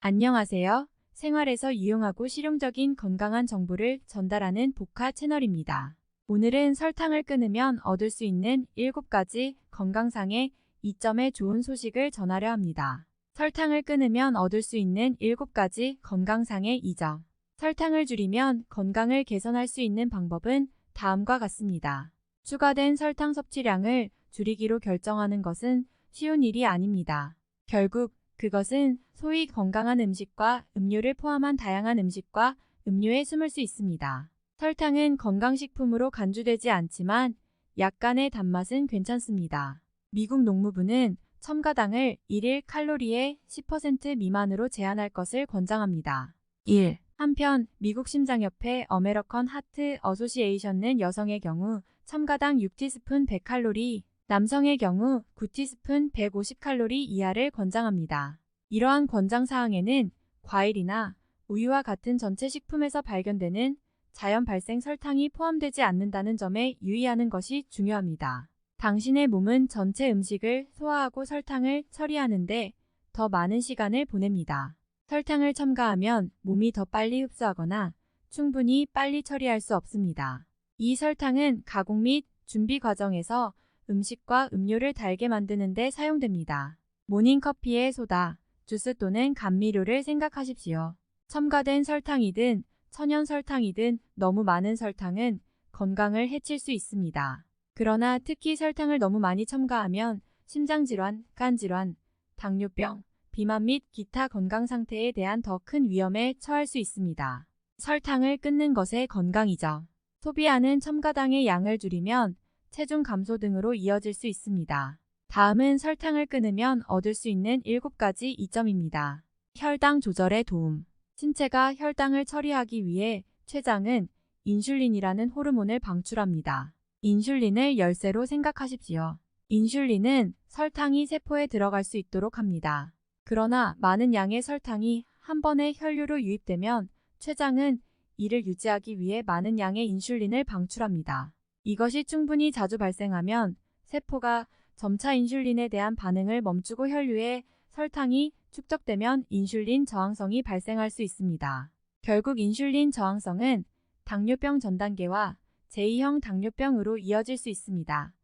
안녕하세요. 생활에서 유용하고 실용적인 건강한 정보를 전달하는 복화 채널입니다. 오늘은 설탕을 끊으면 얻을 수 있는 7가지 건강상의 이점의 좋은 소식을 전하려 합니다. 설탕을 끊으면 얻을 수 있는 7가지 건강상의 이점. 설탕을 줄이면 건강을 개선할 수 있는 방법은 다음과 같습니다. 추가된 설탕 섭취량을 줄이기로 결정하는 것은 쉬운 일이 아닙니다. 결국 그것은 소위 건강한 음식과 음료를 포함한 다양한 음식과 음료에 숨을 수 있습니다. 설탕은 건강식품으로 간주되지 않지만 약간의 단맛은 괜찮습니다. 미국 농무부는 첨가당을 1일 칼로리의 10% 미만으로 제한할 것을 권장합니다. 1. 한편 미국 심장협회 어메리컨 하트 어소시에이션은 여성의 경우 첨가당 6티스푼 100칼로리, 남성의 경우 9티스푼 150칼로리 이하를 권장합니다. 이러한 권장 사항에는 과일이나 우유와 같은 전체 식품에서 발견되는 자연 발생 설탕이 포함되지 않는다는 점에 유의하는 것이 중요합니다. 당신의 몸은 전체 음식을 소화하고 설탕을 처리하는데 더 많은 시간을 보냅니다. 설탕을 첨가하면 몸이 더 빨리 흡수하거나 충분히 빨리 처리할 수 없습니다. 이 설탕은 가공 및 준비 과정에서 음식과 음료를 달게 만드는 데 사용됩니다. 모닝커피의 소다, 주스 또는 감미료를 생각하십시오. 첨가된 설탕이든 천연 설탕이든 너무 많은 설탕은 건강을 해칠 수 있습니다. 그러나 특히 설탕을 너무 많이 첨가하면 심장질환,肝질환, 당뇨병, 비만 및 기타 건강 상태에 대한 더 큰 위험에 처할 수 있습니다. 설탕을 끊는 것의 건강이죠. 소비하는 첨가당의 양을 줄이면 체중 감소 등으로 이어질 수 있습니다. 다음은 설탕을 끊으면 얻을 수 있는 7가지 이점입니다. 혈당 조절에 도움. 신체가 혈당을 처리하기 위해 췌장은 인슐린이라는 호르몬을 방출합니다. 인슐린을 열쇠로 생각하십시오. 인슐린은 설탕이 세포에 들어갈 수 있도록 합니다. 그러나 많은 양의 설탕이 한 번에 혈류로 유입되면 췌장은 이를 유지하기 위해 많은 양의 인슐린을 방출합니다. 이것이 충분히 자주 발생하면 세포가 점차 인슐린에 대한 반응을 멈추고 혈류에 설탕이 축적되면 인슐린 저항성이 발생할 수 있습니다. 결국 인슐린 저항성은 당뇨병 전 단계와 제2형 당뇨병으로 이어질 수 있습니다.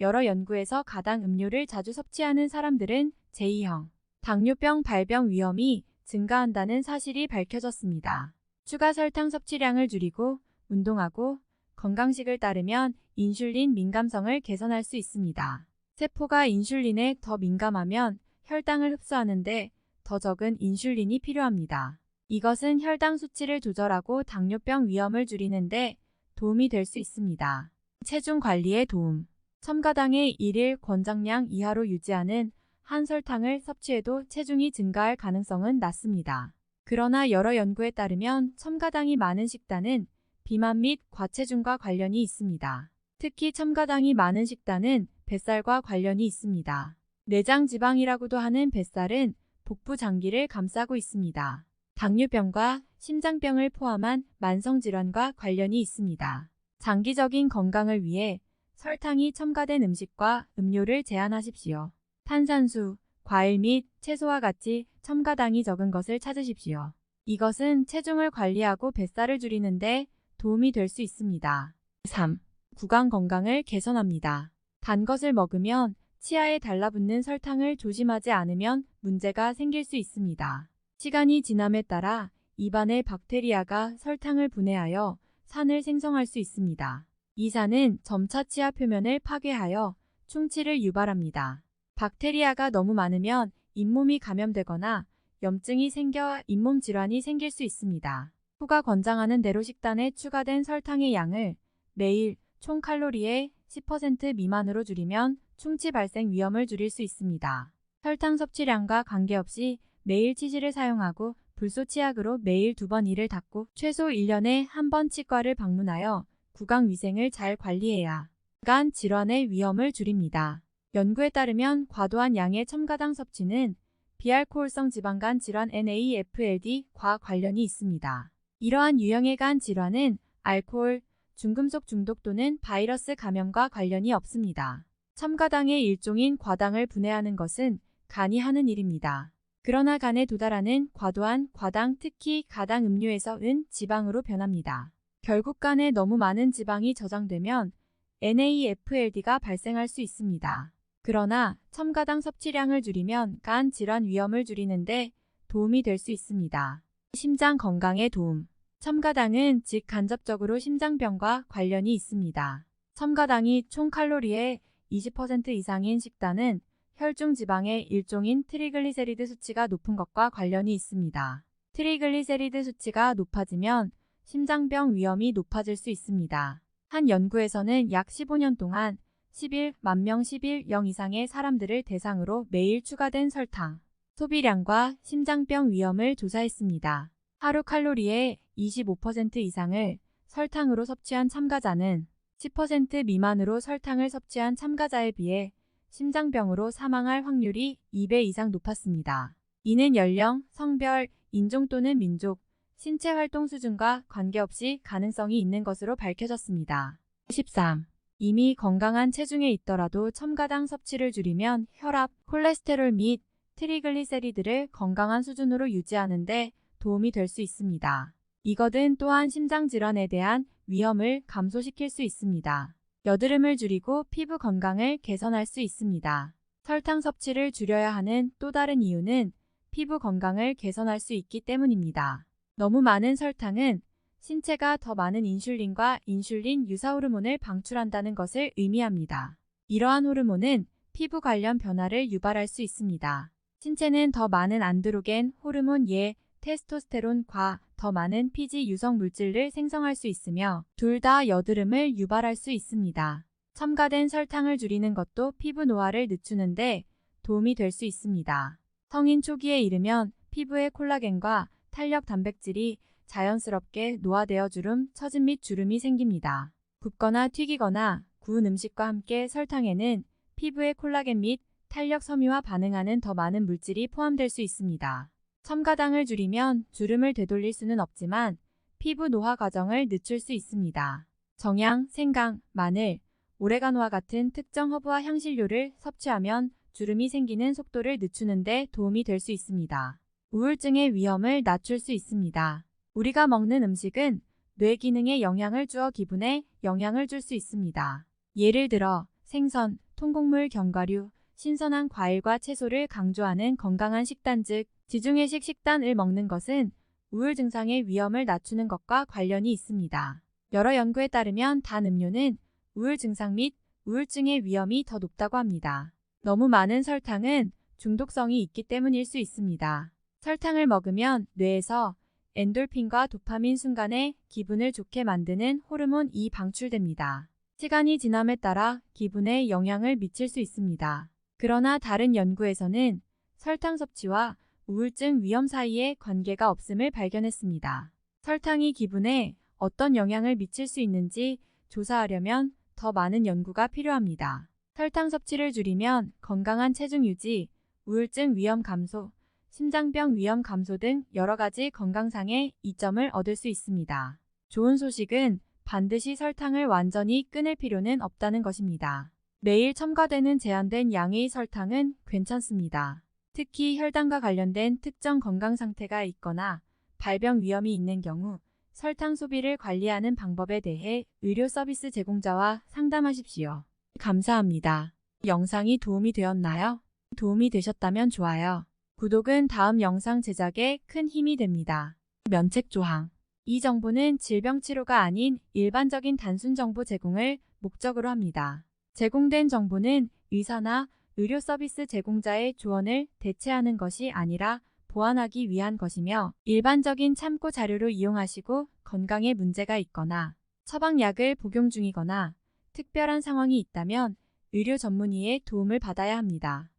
여러 연구에서 가당 음료를 자주 섭취하는 사람들은 제2형 당뇨병 발병 위험이 증가한다는 사실이 밝혀졌습니다. 추가 설탕 섭취량을 줄이고 운동하고 건강식을 따르면 인슐린 민감성을 개선할 수 있습니다. 세포가 인슐린에 더 민감하면 혈당을 흡수하는데 더 적은 인슐린이 필요합니다. 이것은 혈당 수치를 조절하고 당뇨병 위험을 줄이는데 도움이 될 수 있습니다. 체중 관리에 도움. 첨가당의 1일 권장량 이하로 유지하는 한 설탕을 섭취해도 체중이 증가할 가능성은 낮습니다. 그러나 여러 연구에 따르면 첨가당이 많은 식단은 비만 및 과체중과 관련이 있습니다. 특히 첨가당이 많은 식단은 뱃살과 관련이 있습니다. 내장 지방이라고도 하는 뱃살은 복부 장기를 감싸고 있습니다. 당뇨병과 심장병을 포함한 만성질환과 관련이 있습니다. 장기적인 건강을 위해 설탕이 첨가된 음식과 음료를 제한하십시오. 탄산수, 과일 및 채소와 같이 첨가당이 적은 것을 찾으십시오. 이것은 체중을 관리하고 뱃살을 줄이는데 도움이 될 수 있습니다. 3. 구강 건강을 개선합니다. 단 것을 먹으면 치아에 달라붙는 설탕을 조심하지 않으면 문제가 생길 수 있습니다. 시간이 지남에 따라 입안의 박테리아가 설탕을 분해하여 산을 생성할 수 있습니다. 이 산은 점차 치아 표면을 파괴하여 충치를 유발합니다. 박테리아가 너무 많으면 잇몸이 감염되거나 염증이 생겨 잇몸 질환이 생길 수 있습니다. 후가 권장하는 대로 식단에 추가된 설탕의 양을 매일 총 칼로리의 10% 미만으로 줄이면 충치 발생 위험을 줄일 수 있습니다. 설탕 섭취량과 관계없이 매일 치실을 사용하고 불소 치약으로 매일 두 번 이를 닦고 최소 1년에 한 번 치과를 방문하여 구강 위생을 잘 관리해야 간 질환의 위험을 줄입니다. 연구에 따르면 과도한 양의 첨가당 섭취는 비알코올성 지방간 질환 NAFLD과 관련이 있습니다. 이러한 유형의 간 질환은 알코올, 중금속 중독 또는 바이러스 감염과 관련이 없습니다. 첨가당의 일종인 과당을 분해하는 것은 간이 하는 일입니다. 그러나 간에 도달하는 과도한 과당 특히 가당 음료에서 은 지방으로 변합니다. 결국 간에 너무 많은 지방이 저장되면 NAFLD가 발생할 수 있습니다. 그러나 첨가당 섭취량을 줄이면 간 질환 위험을 줄이는데 도움이 될 수 있습니다. 심장 건강에 도움. 첨가당은 즉 간접적으로 심장병과 관련이 있습니다. 첨가당이 총 칼로리의 20% 이상인 식단은 혈중 지방의 일종인 트리글리세리드 수치가 높은 것과 관련이 있습니다. 트리글리세리드 수치가 높아지면 심장병 위험이 높아질 수 있습니다. 한 연구에서는 약 15년 동안 11만 명 11영 이상의 사람들을 대상으로 매일 추가된 설탕 소비량과 심장병 위험을 조사했습니다. 하루 칼로리의 25% 이상을 설탕으로 섭취한 참가자는 10% 미만으로 설탕을 섭취한 참가자에 비해 심장병으로 사망할 확률이 2배 이상 높았습니다. 이는 연령, 성별, 인종 또는 민족, 신체 활동 수준과 관계없이 가능성이 있는 것으로 밝혀졌습니다. 13. 이미 건강한 체중에 있더라도 첨가당 섭취를 줄이면 혈압, 콜레스테롤 및 트리글리세리드를 건강한 수준으로 유지하는 데 도움이 될 수 있습니다. 이것은 또한 심장 질환에 대한 위험을 감소시킬 수 있습니다. 여드름을 줄이고 피부 건강을 개선할 수 있습니다. 설탕 섭취를 줄여야 하는 또 다른 이유는 피부 건강을 개선할 수 있기 때문입니다. 너무 많은 설탕은 신체가 더 많은 인슐린과 인슐린 유사 호르몬을 방출한다는 것을 의미합니다. 이러한 호르몬은 피부 관련 변화를 유발할 수 있습니다. 신체는 더 많은 안드로겐 호르몬 예, 테스토스테론과 더 많은 피지 유성 물질을 생성할 수 있으며 둘 다 여드름을 유발할 수 있습니다. 첨가된 설탕을 줄이는 것도 피부 노화를 늦추는데 도움이 될 수 있습니다. 성인 초기에 이르면 피부의 콜라겐과 탄력 단백질이 자연스럽게 노화되어 주름, 처짐 및 주름이 생깁니다. 굽거나 튀기거나 구운 음식과 함께 설탕에는 피부의 콜라겐 및 탄력 섬유와 반응하는 더 많은 물질이 포함될 수 있습니다. 첨가당을 줄이면 주름을 되돌릴 수는 없지만 피부 노화 과정을 늦출 수 있습니다. 정향, 생강, 마늘, 오레가노와 같은 특정 허브와 향신료를 섭취하면 주름이 생기는 속도를 늦추는 데 도움이 될 수 있습니다. 우울증의 위험을 낮출 수 있습니다. 우리가 먹는 음식은 뇌 기능에 영향을 주어 기분에 영향을 줄 수 있습니다. 예를 들어 생선, 통곡물, 견과류, 신선한 과일과 채소를 강조하는 건강한 식단 즉 지중해식 식단을 먹는 것은 우울 증상의 위험을 낮추는 것과 관련이 있습니다. 여러 연구에 따르면 단 음료는 우울 증상 및 우울증의 위험이 더 높다고 합니다. 너무 많은 설탕은 중독성이 있기 때문일 수 있습니다. 설탕을 먹으면 뇌에서 엔돌핀과 도파민 순간에 기분을 좋게 만드는 호르몬 이 방출됩니다. 시간이 지남에 따라 기분에 영향을 미칠 수 있습니다. 그러나 다른 연구에서는 설탕 섭취와 우울증 위험 사이에 관계가 없음을 발견했습니다. 설탕이 기분에 어떤 영향을 미칠 수 있는지 조사하려면 더 많은 연구가 필요합니다. 설탕 섭취를 줄이면 건강한 체중 유지, 우울증 위험 감소, 심장병 위험 감소 등 여러 가지 건강상의 이점을 얻을 수 있습니다. 좋은 소식은 반드시 설탕을 완전히 끊을 필요는 없다는 것입니다. 매일 첨가되는 제한된 양의 설탕은 괜찮습니다. 특히 혈당과 관련된 특정 건강 상태가 있거나 발병 위험이 있는 경우 설탕 소비를 관리하는 방법에 대해 의료 서비스 제공자와 상담하십시오. 감사합니다. 영상이 도움이 되었나요? 도움이 되셨다면 좋아요. 구독은 다음 영상 제작에 큰 힘이 됩니다. 면책 조항. 이 정보는 질병 치료가 아닌 일반적인 단순 정보 제공을 목적으로 합니다. 제공된 정보는 의사나 의료 서비스 제공자의 조언을 대체하는 것이 아니라 보완하기 위한 것이며 일반적인 참고 자료로 이용하시고 건강에 문제가 있거나 처방약을 복용 중이거나 특별한 상황이 있다면 의료 전문의의 도움을 받아야 합니다.